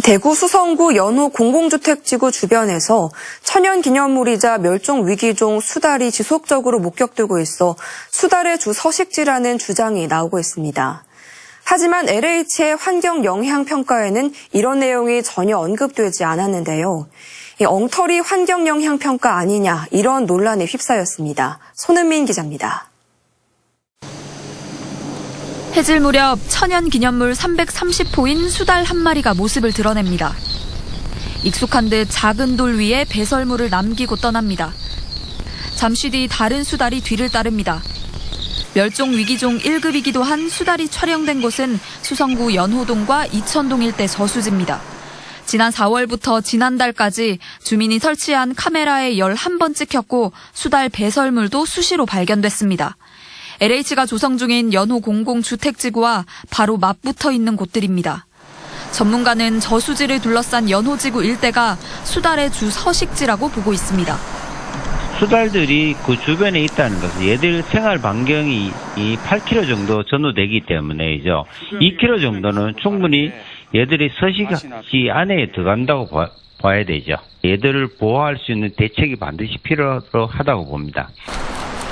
대구 수성구 연호 공공주택지구 주변에서 천연기념물이자 멸종위기종 수달이 지속적으로 목격되고 있어 수달의 주 서식지라는 주장이 나오고 있습니다. 하지만 LH의 환경 영향 평가에는 이런 내용이 전혀 언급되지 않았는데요. 이 엉터리 환경 영향 평가 아니냐 이런 논란에 휩싸였습니다. 손은민 기자입니다. 해질 무렵 천연 기념물 330호인 수달 한 마리가 모습을 드러냅니다. 익숙한 듯 작은 돌 위에 배설물을 남기고 떠납니다. 잠시 뒤 다른 수달이 뒤를 따릅니다. 멸종 위기종 1급이기도 한 수달이 촬영된 곳은 수성구 연호동과 이천동 일대 저수지입니다. 지난 4월부터 지난달까지 주민이 설치한 카메라에 11번 찍혔고 수달 배설물도 수시로 발견됐습니다. LH가 조성 중인 연호 공공주택지구와 바로 맞붙어 있는 곳들입니다. 전문가는 저수지를 둘러싼 연호지구 일대가 수달의 주 서식지라고 보고 있습니다. 수달들이 그 주변에 있다는 것은 얘들 생활 반경이 이 8km 정도 전후되기 때문에죠. 2km 정도는 충분히 얘들이 서식지 안에 들어간다고 봐, 봐야 되죠. 얘들을 보호할 수 있는 대책이 반드시 필요하다고 봅니다.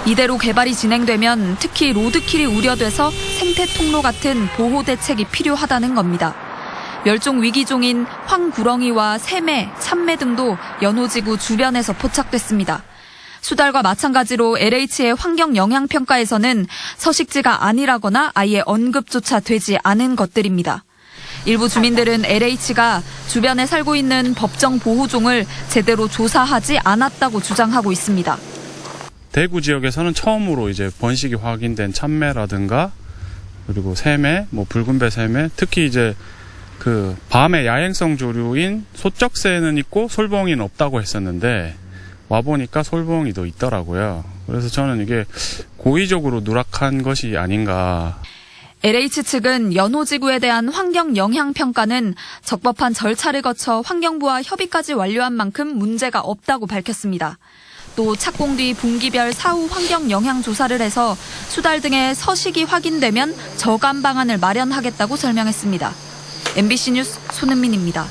이대로 개발이 진행되면 특히 로드킬이 우려돼서 생태 통로 같은 보호 대책이 필요하다는 겁니다. 멸종 위기종인 황구렁이와 새매, 참매 등도 연호지구 주변에서 포착됐습니다. 수달과 마찬가지로 LH의 환경 영향 평가에서는 서식지가 아니라거나 아예 언급조차 되지 않은 것들입니다. 일부 주민들은 LH가 주변에 살고 있는 법정 보호종을 제대로 조사하지 않았다고 주장하고 있습니다. 대구 지역에서는 처음으로 이제 번식이 확인된 참매라든가 그리고 새매, 뭐 붉은배 새매, 특히 이제 그 밤의 야행성 조류인 소쩍새는 있고 솔봉이는 없다고 했었는데 와 보니까 솔봉이도 있더라고요. 그래서 저는 이게 고의적으로 누락한 것이 아닌가. LH 측은 연호지구에 대한 환경 영향 평가는 적법한 절차를 거쳐 환경부와 협의까지 완료한 만큼 문제가 없다고 밝혔습니다. 또 착공 뒤 분기별 사후 환경 영향 조사를 해서 수달 등의 서식이 확인되면 저감 방안을 마련하겠다고 설명했습니다. MBC 뉴스 손은민입니다.